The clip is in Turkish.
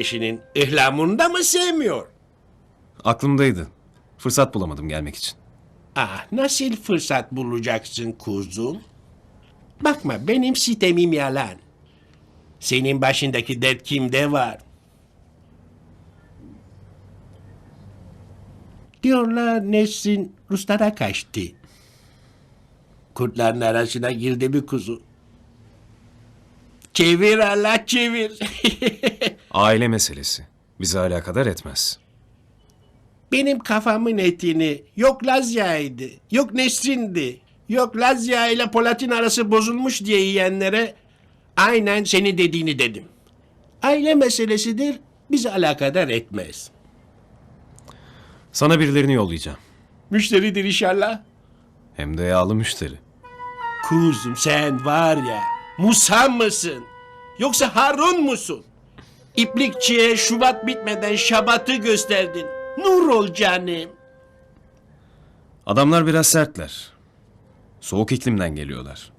İşinin ihlamında mı sevmiyor? Aklımdaydı. Fırsat bulamadım gelmek için. Ah nasıl fırsat bulacaksın kuzum? Bakma benim sitemim yalan. Senin başındaki dert kimde var? Diyorlar Nesrin Ruslara kaçtı. Kurtların arasına girdi bir kuzu. Çevir Allah çevir. Aile meselesi. Bizi alakadar etmez. Benim kafamın etini yok Lazya'ydı, yok Nesrin'di, yok Lazya ile Polat'ın arası bozulmuş diye yiyenlere aynen seni dediğini dedim. Aile meselesidir, bizi alakadar etmez. Sana birilerini yollayacağım. Müşteridir inşallah. Hem de yağlı müşteri. Kuzum sen var ya, Musa mısın? Yoksa Harun musun? İplikçiye Şubat bitmeden Şabat'ı gösterdin. Nur ol canım. Adamlar biraz sertler. Soğuk iklimden geliyorlar.